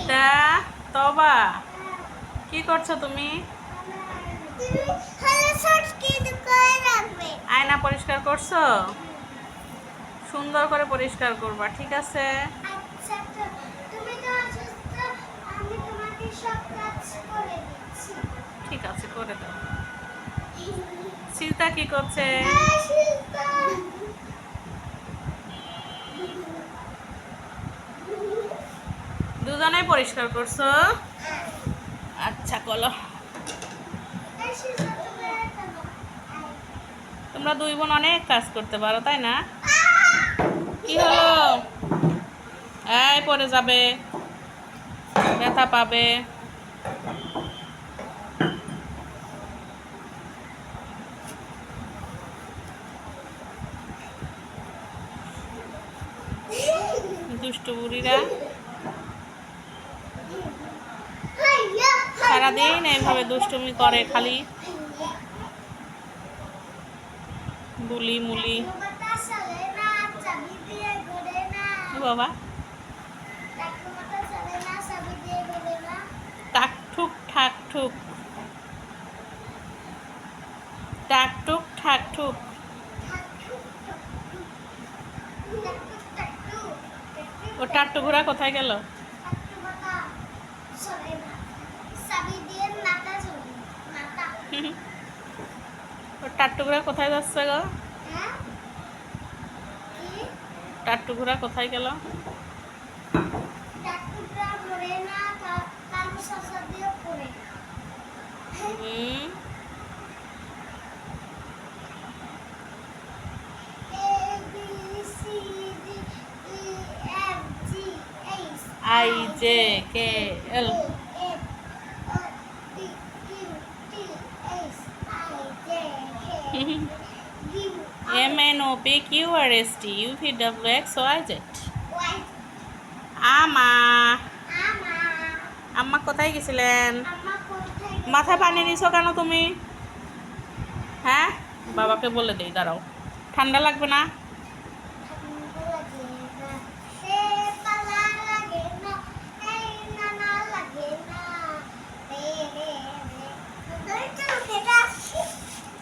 সিজদা তবা। কি করছ তুমি? আয়না পরিষ্কার করছ? সুন্দর করে পরিষ্কার করবা, ঠিক আছে? ঠিক আছে, করে দাও। সিজদা কি করছে? দুজনেই পরিষ্কার করছ? আচ্ছা কলো তোমরা দুই বোন অনেক কাজ করতে পারো, তাই না? কি হলো? এই পরে যাবে। ব্যথা পাবে। দুষ্টু বুড়িরা। সারাদিন এইভাবে দুষ্টুমি করে খালি। বুলি, মুলি। বাবা? টাক ঠুক ঠাক ঠুক টাক ঠাক ঠুক ও টাট্টু ঘোড়া কোথায় গেল? ও টাট্টু ঘোড়া কোথায় যাচ্ছে গো? টাট্টু ঘোড়া কোথায় গেল? I J K M N O P Q R S T U V W X Y Z আমা আম্মা কোথায় গেছিলেন? মাথায় পানি নিছো কেন তুমি? হ্যাঁ? বাবাকে বলে দেই, দাঁড়াও। ঠান্ডা লাগবে না?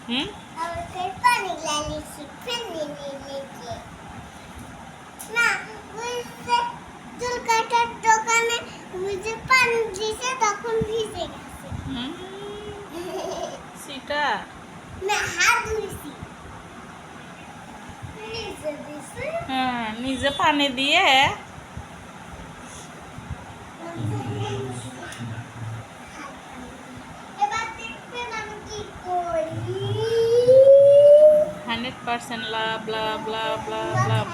হুম? দোকানে যে পানি দিছে তখন ভিজে গেছে হুম সেটা না হাত ধুইছি ভিজে দিছে হ্যাঁ নিজে পানি দিয়ে পার্সেন্ট লাভ লাভ লাভ লাভ লাভ